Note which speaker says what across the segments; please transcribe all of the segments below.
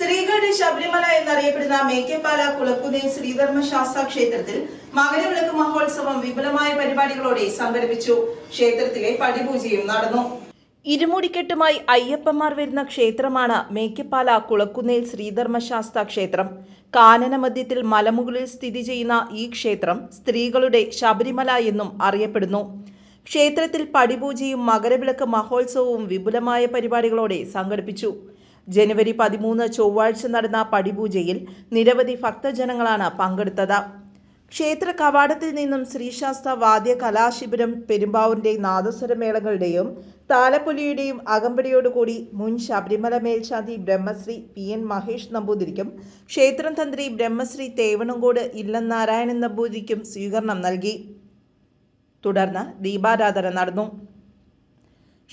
Speaker 1: സ്ത്രീകളുടെ ശബരിമല എന്നറിയപ്പെടുന്ന മേക്കേപ്പാല കുളക്കുന്നിൽ ശ്രീധർമ്മശാസ്ത്ര ക്ഷേത്രത്തിൽ മകരവിളക്ക് മഹോത്സവം വിപുലമായ പരിപാടികളോടെ സംഘടിപ്പിച്ചു. ക്ഷേത്രത്തിലെ പടിപൂജയും നടന്നു. ഇരുമുടിക്കെട്ടുമായി അയ്യപ്പന്മാർ വരുന്ന ക്ഷേത്രമാണ് മേക്കപ്പാല കുളക്കുന്നേൽ ശ്രീധർമ്മശാസ്ത്ര ക്ഷേത്രം. കാനനമധ്യത്തിൽ മലമുകളിൽ സ്ഥിതി ചെയ്യുന്ന ഈ ക്ഷേത്രം സ്ത്രീകളുടെ ശബരിമല എന്നും അറിയപ്പെടുന്നു. ക്ഷേത്രത്തിൽ പടിപൂജയും മകരവിളക്ക് മഹോത്സവവും വിപുലമായ പരിപാടികളോടെ സംഘടിപ്പിച്ചു. ജനുവരി പതിമൂന്ന് ചൊവ്വാഴ്ച നടന്ന പടിപൂജയിൽ നിരവധി ഭക്തജനങ്ങളാണ് പങ്കെടുത്തത്. ക്ഷേത്ര കവാടത്തിൽ നിന്നും ശ്രീശാസ്ത്ര വാദ്യ കലാശിബിരം പെരുമ്പാവൂരിന്റെ നാദസ്വരമേളങ്ങളുടെയും താലപ്പൊലിയുടെയും അകമ്പടിയോടുകൂടി മുൻ ശബരിമല മേൽശാന്തി ബ്രഹ്മശ്രീ പി എൻ മഹേഷ് നമ്പൂതിരിക്കും ക്ഷേത്രം തന്ത്രി ബ്രഹ്മശ്രീ തേവണങ്കോട് ഇല്ലം നാരായണൻ നമ്പൂതിരിക്കും സ്വീകരണം നൽകി. തുടർന്ന് ദീപാരാധന നടന്നു.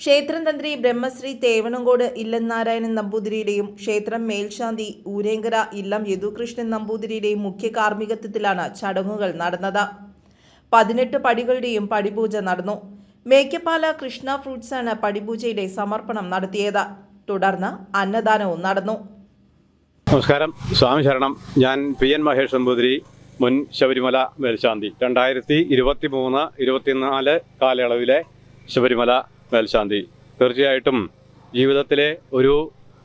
Speaker 1: ക്ഷേത്രം തന്ത്രി ബ്രഹ്മശ്രീ തേവണങ്കോട് ഇല്ലം നാരായണൻ നമ്പൂതിരിയുടെയും ക്ഷേത്രം മേൽശാന്തി ഊരേങ്കര ഇല്ലം യദുകൃഷ്ണൻ നമ്പൂതിരിയുടെയും മുഖ്യ കാർമ്മികത്വത്തിലാണ് ചടങ്ങുകൾ നടന്നത്. പതിനെട്ട് പടികളുടെയും പടിപൂജ നടന്നു. മേക്കപ്പാല കൃഷ്ണ ഫ്രൂട്ട്സാണ് പടിപൂജയുടെ സമർപ്പണം നടത്തിയത്. തുടർന്ന് അന്നദാനവും നടന്നു.
Speaker 2: നമസ്കാരം. സ്വാമി ശരണം. ഞാൻ പി എൻ മഹേഷ് നമ്പൂതിരി മുൻ ശബരിമല മേൽശാന്തി. രണ്ടായിരത്തി ഇരുപത്തി മൂന്ന് ഇരുപത്തിനാല് കാലയളവിലെ ശബരിമല മേൽശാന്തി. തീർച്ചയായിട്ടും ജീവിതത്തിലെ ഒരു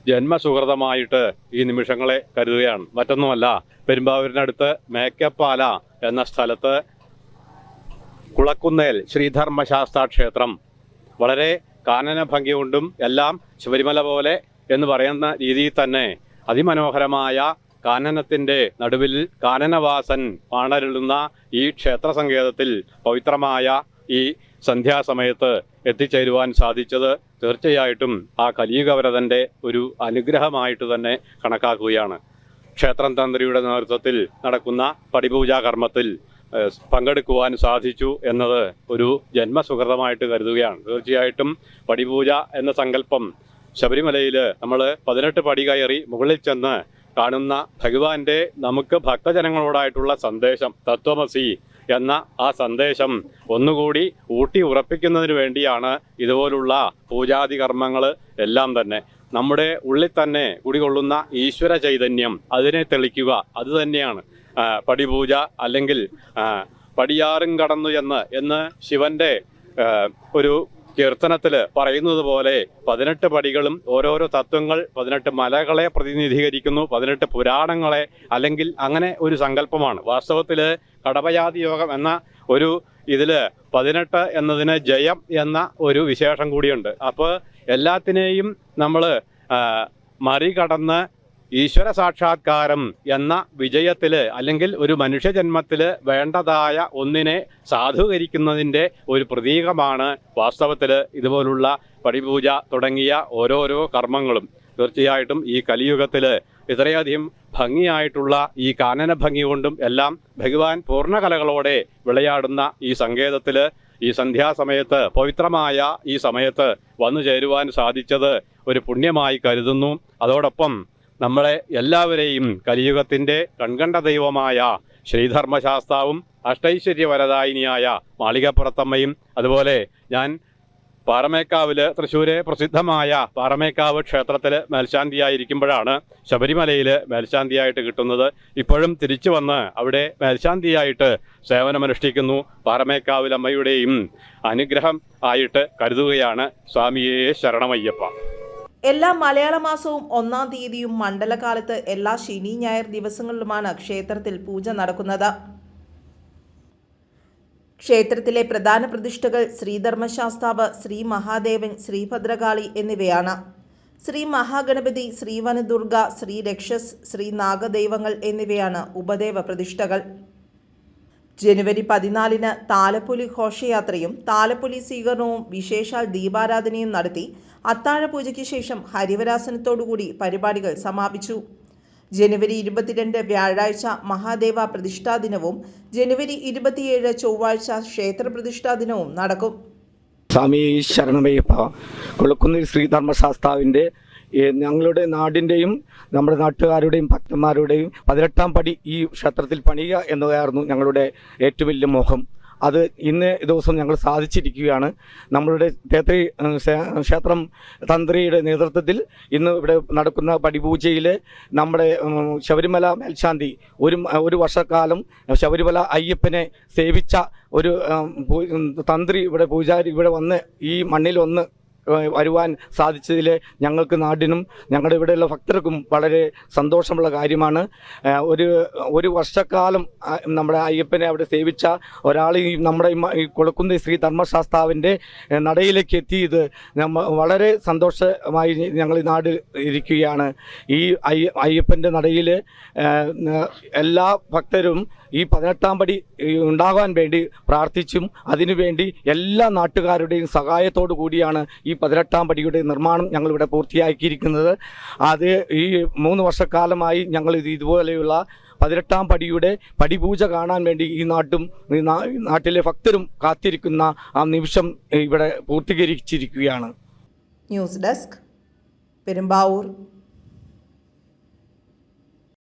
Speaker 2: ജന്മസുഹൃതമായിട്ട് ഈ നിമിഷങ്ങളെ കരുതുകയാണ്. മറ്റൊന്നുമല്ല പെരുമ്പാവൂരിനടുത്ത് മേക്കപ്പാല എന്ന സ്ഥലത്ത് കുളക്കുന്നേൽ ശ്രീധർമ്മശാസ്ത്ര ക്ഷേത്രം. വളരെ കാനന ഭംഗി കൊണ്ടും എല്ലാം ശബരിമല പോലെ എന്ന് പറയുന്ന രീതിയിൽ തന്നെ അതിമനോഹരമായ കാനനത്തിന്റെ നടുവിൽ കാനനവാസൻ പാണരുളുന്ന ഈ ക്ഷേത്ര സങ്കേതത്തിൽ പവിത്രമായ ഈ സന്ധ്യാസമയത്ത് എത്തിച്ചേരുവാൻ സാധിച്ചത് തീർച്ചയായിട്ടും ആ കലിയുഗവരതന്റെ ഒരു അനുഗ്രഹമായിട്ട് തന്നെ കണക്കാക്കുകയാണ്. ക്ഷേത്രം തന്ത്രിയുടെ നേതൃത്വത്തിൽ നടക്കുന്ന പടിപൂജാ കർമ്മത്തിൽ പങ്കെടുക്കുവാൻ സാധിച്ചു എന്നത് ഒരു ജന്മസുഹൃതമായിട്ട് കരുതുകയാണ്. തീർച്ചയായിട്ടും പടിപൂജ എന്ന സങ്കല്പം ശബരിമലയിൽ നമ്മൾ പതിനെട്ട് പടി കയറി മുകളിൽ ചെന്ന് കാണുന്ന ഭഗവാന്റെ നമുക്ക് ഭക്തജനങ്ങളോടായിട്ടുള്ള സന്ദേശം തത്വമസി എന്ന ആ സന്ദേശം ഒന്നുകൂടി ഊട്ടി ഉറപ്പിക്കുന്നതിന് വേണ്ടിയാണ് ഇതുപോലുള്ള പൂജാതി കർമ്മങ്ങൾ എല്ലാം തന്നെ. നമ്മുടെ ഉള്ളിൽ തന്നെ കുടികൊള്ളുന്ന ഈശ്വര ചൈതന്യം അതിനെ തെളിക്കുക അത് തന്നെയാണ്. പടിപൂജ അല്ലെങ്കിൽ പടിയാറും കടന്നു എന്ന് എന്ന് ശിവന്റെ ഒരു കീർത്തനത്തിൽ പറയുന്നത് പോലെ പതിനെട്ട് പടികളും ഓരോരോ തത്വങ്ങൾ പതിനെട്ട് മലകളെ പ്രതിനിധീകരിക്കുന്നു പതിനെട്ട് പുരാണങ്ങളെ അല്ലെങ്കിൽ അങ്ങനെ ഒരു സങ്കല്പമാണ്. വാസ്തവത്തിൽ കടപയാതി യോഗം എന്ന ഒരു ഇതിൽ പതിനെട്ട് എന്നതിന് ജയം എന്ന ഒരു വിശേഷം കൂടിയുണ്ട്. അപ്പോൾ എല്ലാത്തിനെയും നമ്മൾ മറികടന്ന് ഈശ്വര സാക്ഷാത്കാരം എന്ന വിജയത്തിൽ അല്ലെങ്കിൽ ഒരു മനുഷ്യജന്മത്തിൽ വേണ്ടതായ ഒന്നിനെ സാധൂകരിക്കുന്നതിന്റെ ഒരു പ്രതീകമാണ് വാസ്തവത്തിൽ ഇതുപോലുള്ള പടിപൂജ തുടങ്ങിയ ഓരോരോ കർമ്മങ്ങളും. തീർച്ചയായിട്ടും ഈ കലിയുഗത്തിൽ ഇത്രയധികം ഭംഗിയായിട്ടുള്ള ഈ കാനന ഭംഗി കൊണ്ടും എല്ലാം ഭഗവാൻ പൂർണകലകളോടെ വിളയാടുന്ന ഈ സങ്കേതത്തിൽ ഈ സന്ധ്യാസമയത്ത് പവിത്രമായ ഈ സമയത്ത് വന്നു ചേരുവാൻ സാധിച്ചത് ഒരു പുണ്യമായി കരുതുന്നു. അതോടൊപ്പം നമ്മളെ എല്ലാവരെയും കലിയുഗത്തിന്റെ കൺകണ്ട ദൈവമായ ശ്രീധർമ്മശാസ്താവും അഷ്ടൈശ്വര്യവരദായിനിയായ മാളികപ്പുറത്തമ്മയും അതുപോലെ ഞാൻ പാറമേക്കാവിൽ തൃശ്ശൂരെ പ്രസിദ്ധമായ പാറമേക്കാവ് ക്ഷേത്രത്തിൽ മേൽശാന്തിയായിരിക്കുമ്പോഴാണ് ശബരിമലയിൽ മേൽശാന്തിയായിട്ട് കിട്ടുന്നത്. ഇപ്പോഴും തിരിച്ചു വന്ന് അവിടെ മേൽശാന്തിയായിട്ട് സേവനമനുഷ്ഠിക്കുന്നു പാറമേക്കാവിലമ്മയുടെയും അനുഗ്രഹം ആയിട്ട് കരുതുകയാണ് സ്വാമിയെ ശരണമയ്യപ്പ.
Speaker 1: എല്ലാ മലയാള മാസവും ഒന്നാം തീയതിയും മണ്ഡലകാലത്ത് എല്ലാ ശനി ഞായർ ദിവസങ്ങളിലുമാണ് ക്ഷേത്രത്തിൽ പൂജ നടക്കുന്നത്. ക്ഷേത്രത്തിലെ പ്രധാന പ്രതിഷ്ഠകൾ ശ്രീധർമ്മശാസ്താവ് ശ്രീ മഹാദേവൻ ശ്രീഭദ്രകാളി എന്നിവയാണ്. ശ്രീ മഹാഗണപതി ശ്രീ വനദുർഗ ശ്രീ രക്ഷസ് ശ്രീ നാഗദൈവങ്ങൾ എന്നിവയാണ് ഉപദേവ പ്രതിഷ്ഠകൾ. ജനുവരി പതിനാലിന് താലപ്പൊലി ഘോഷയാത്രയും താലപ്പൊലി സ്വീകരണവും വിശേഷാൽ ദീപാരാധനയും നടത്തി അത്താഴപൂജയ്ക്ക് ശേഷം ഹരിവരാസനത്തോടുകൂടി പരിപാടികൾ സമാപിച്ചു. ജനുവരി ഇരുപത്തിരണ്ട് വ്യാഴാഴ്ച മഹാദേവ പ്രതിഷ്ഠാ ദിനവും ജനുവരി ഇരുപത്തിയേഴ് ചൊവ്വാഴ്ച ക്ഷേത്ര പ്രതിഷ്ഠാ ദിനവും നടക്കും.
Speaker 3: സ്വാമി ശരണമയ്യപ്പ കൊളുക്കുന്നിൽ ശ്രീധർമ്മശാസ്താവിന്റെ ഞങ്ങളുടെ നാടിന്റെയും നമ്മുടെ നാട്ടുകാരുടെയും ഭക്തന്മാരുടെയും പതിനെട്ടാം പടി ഈ ക്ഷേത്രത്തിൽ പണിയുക എന്നതായിരുന്നു ഞങ്ങളുടെ ഏറ്റവും വലിയ മോഹം. അത് ഇന്ന് ദിവസം ഞങ്ങൾ സാധിച്ചിരിക്കുകയാണ്. നമ്മളുടെ തേത്രി ക്ഷേത്രം തന്ത്രിയുടെ നേതൃത്വത്തിൽ ഇന്ന് ഇവിടെ നടക്കുന്ന പടിപൂജയിൽ നമ്മുടെ ശബരിമല മേൽശാന്തി ഒരു ഒരു വർഷക്കാലം ശബരിമല അയ്യപ്പനെ സേവിച്ച ഒരു തന്ത്രി ഇവിടെ പൂജാരി ഇവിടെ വന്ന് ഈ മണ്ണിൽ ഒന്ന് വരുവാൻ സാധിച്ചതിൽ ഞങ്ങൾക്ക് നാടിനും ഞങ്ങളുടെ ഇവിടെയുള്ള ഭക്തർക്കും വളരെ സന്തോഷമുള്ള കാര്യമാണ്. ഒരു ഒരു വർഷക്കാലം നമ്മുടെ അയ്യപ്പനെ അവിടെ സേവിച്ച ഒരാൾ ഈ നമ്മുടെ ഈ മ- ശ്രീ ധർമ്മശാസ്താവിന്റെ നടയിലേക്ക് എത്തിയത് വളരെ സന്തോഷമായി ഞങ്ങൾ ഈ നാട് ഇരിക്കുകയാണ്. ഈ അയ്യ അയ്യപ്പന്റെ നടയിൽ എല്ലാ ഭക്തരും ഈ പതിനെട്ടാം പടി ഉണ്ടാകാൻ വേണ്ടി പ്രാർത്ഥിച്ചും അതിനുവേണ്ടി എല്ലാ നാട്ടുകാരുടെയും സഹായത്തോടു കൂടിയാണ് ഈ പതിനെട്ടാം പടിയുടെ നിർമ്മാണം ഞങ്ങളിവിടെ പൂർത്തിയാക്കിയിരിക്കുന്നത്. അത് ഈ മൂന്ന് വർഷക്കാലമായി ഞങ്ങൾ ഇത് ഇതുപോലെയുള്ള പതിനെട്ടാം പടിയുടെ പടിപൂജ കാണാൻ വേണ്ടി ഈ നാട്ടും ഈ ഈ നാട്ടിലെ ഭക്തരും കാത്തിരിക്കുന്ന ആ നിമിഷം ഇവിടെ പൂർത്തീകരിച്ചിരിക്കുകയാണ്.
Speaker 1: News desk Perumbavoor